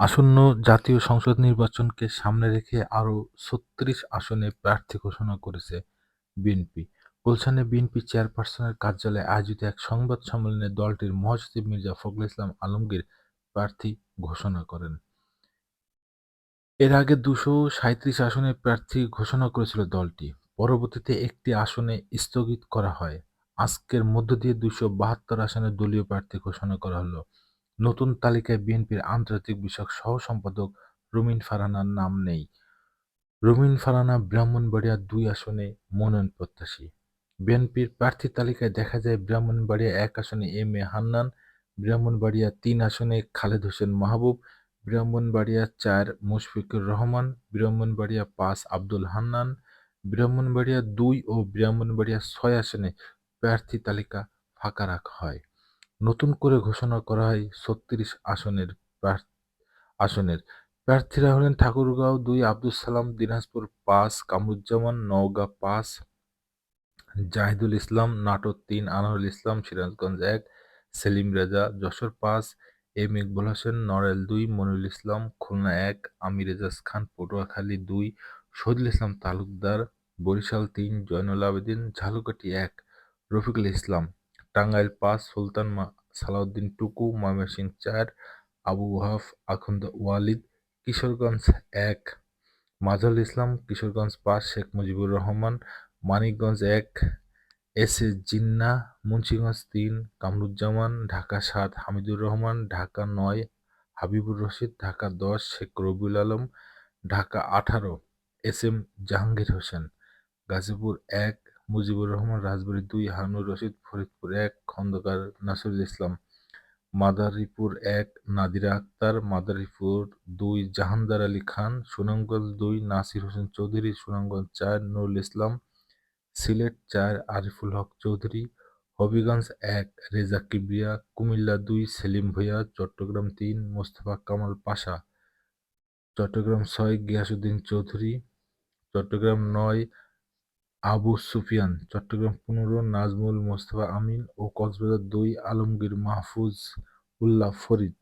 আসন্ন জাতীয় সংসদ নির্বাচনকে সামনে রেখে আরও ছত্রিশ আসনে প্রার্থী ঘোষণা করেছে বিএনপি। গুলশানে বিএনপি চেয়ারপারসনের কার্যালয়ে আয়োজিত এক সংবাদ সম্মেলনে দলটির মহাসচিব মির্জা ফখরুল ইসলাম আলমগীর প্রার্থী ঘোষণা করেন। এর আগে দুশো সাঁইত্রিশ আসনে প্রার্থী ঘোষণা করেছিল দলটি। পরবর্তীতে একটি আসনে স্থগিত করা হয়। আজকের মধ্য দিয়ে দুশো বাহাত্তর আসনে দলীয় প্রার্থী ঘোষণা করা হলো। নতুন তালিকায় বিএনপির আন্তর্জাতিক বিষয়ক সহ সম্পাদক রুমিন ফারহানার নাম নেই। রুমিন ফারহানা ব্রাহ্মণবাড়িয়া দুই আসনে মনোনয়ন প্রত্যাশী। বিএনপির প্রার্থী তালিকায় দেখা যায় ব্রাহ্মণবাড়িয়া এক আসনে এম এ হান্নান, ব্রাহ্মণবাড়িয়া তিন আসনে খালেদ হোসেন মাহবুব, ব্রাহ্মণবাড়িয়া চার মুশফিকুর রহমান, ব্রাহ্মণবাড়িয়া পাঁচ আব্দুল হান্নান, ব্রাহ্মণবাড়িয়া দুই ও ব্রাহ্মণবাড়িয়া ছয় আসনে প্রার্থী তালিকা ফাঁকা রাখা হয়। নতুন করে ঘোষণা করা হয় ছত্রিশ আসনের আসনের। প্রার্থীরা হলেন ঠাকুরগাঁও দুই, আব্দুল সালাম, দিনাজপুর পাঁচ, কামরুজ্জামান, নওগাঁ পাঁচ, জাহিদুল ইসলাম, নাটোর তিন আনোয়ারুল ইসলাম, সিরাজগঞ্জ এক, সেলিম রেজা, যশোর পাঁচ, এম ইকবুল হোসেন নরেল দুই, মনিরুল ইসলাম, খুলনা এক, আমির এজাজ খান, পটুয়াখালী দুই, শহীদুল ইসলাম তালুকদার, বরিশাল তিন, জয়নুল আবেদিন, ঝালুকাঠি এক, রফিকুল ইসলাম। টাঙ্গাইল পাঁচ সুলতান মা সালাউদ্দিন টুকু, ময়মনসিংহ চার, আবু ওয়াহাব আখন্দ ওয়ালিদ, কিশোরগঞ্জ এক মাজারুল ইসলাম, কিশোরগঞ্জ পাঁচ শেখ মুজিবুর রহমান, মানিকগঞ্জ এক, এস এ জিন্না, মুন্সিগঞ্জ তিন, কামরুজ্জামান, ঢাকা সাত, হামিদুর রহমান, ঢাকা নয়, হাবিবুর রশিদ, ঢাকা দশ, শেখ রবিউল আলম, ঢাকা আঠারো, এস এম জাহাঙ্গীর হোসেন, গাজীপুর এক মুজিবুর রহমান রাজবাড়ী দুই হানুর রশিদ, ফরিদপুর এক, খন্দকার নাসরুল ইসলাম। মাদারীপুর এক, নাদিরা আক্তার। মাদারীপুর দুই, জাহানদার আলী খান। সুনামগঞ্জ দুই, নাসির হোসেন চৌধুরী। সুনামগঞ্জ চার, নুরুল ইসলাম। সিলেট চার, আরিফুল হক চৌধুরী। হবিগঞ্জ এক, রেজা কিবরিয়া। কুমিল্লা দুই, সেলিম ভূঁইয়া। চট্টগ্রাম তিন, মোস্তফা কামাল পাশা। চট্টগ্রাম ছয় গিয়াসুদ্দিন চৌধুরী। চট্টগ্রাম নয় আবু সুফিয়ান চট্টগ্রাম পনেরো নাজমুল মোস্তফা আমিন ও কক্সবাজার দুই আলমগীর মাহফুজ উল্লাহ ফরিদ।